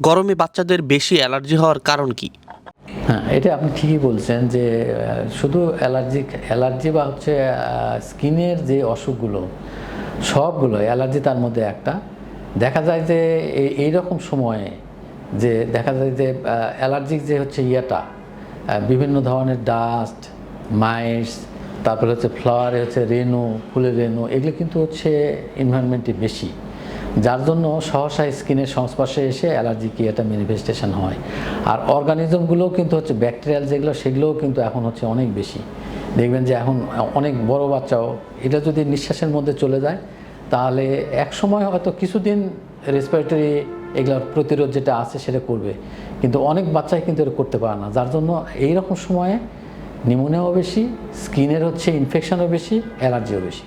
গরমে বাচ্চাদের বেশি অ্যালার্জি হওয়ার কারণ কি? হ্যাঁ এটা আপনি ঠিকই বলছেন যে শুধু অ্যালার্জিক অ্যালার্জি বা হচ্ছে স্কিনের যে অসুখগুলো, সবগুলো, অ্যালার্জি তার মধ্যে একটা। দেখা যায় যে এই- রকম সময়ে যে, দেখা যায় যে অ্যালার্জিক যে হচ্ছে ইয়েটা বিভিন্ন ধরনের ডাস্ট, মাইস, তারপরে হচ্ছে ফ্লাওয়ারে হচ্ছে রেনু ফুলের রেনু এগুলো কিন্তু হচ্ছে এনভায়রনমেন্টে বেশি। যার জন্য সহসা স্কিনের সংস্পর্শে এসে অ্যালার্জি কি ম্যানিফেস্টেশন হয়। আর অর্গানিজমগুলোও কিন্তু হচ্ছে ব্যাকটেরিয়াল যেগুলো, সেগুলোও কিন্তু এখন হচ্ছে অনেক বেশি। দেখবেন যে এখন অনেক বড় বাচ্চাও, এটা যদি নিঃশ্বাসের মধ্যে চলে যায়, তাহলে এক সময় হয়তো কিছুদিন রেসপিরেটরি এগুলোর প্রতিরোধ যেটা আছে সেটা করবে। কিন্তু অনেক বাচ্চাই কিন্তু এটা করতে পারে না। যার জন্য এই রকম সময়ে নিউমোনিয়াও বেশি, স্কিনের হচ্ছে ইনফেকশনও বেশি, অ্যালার্জিও বেশি।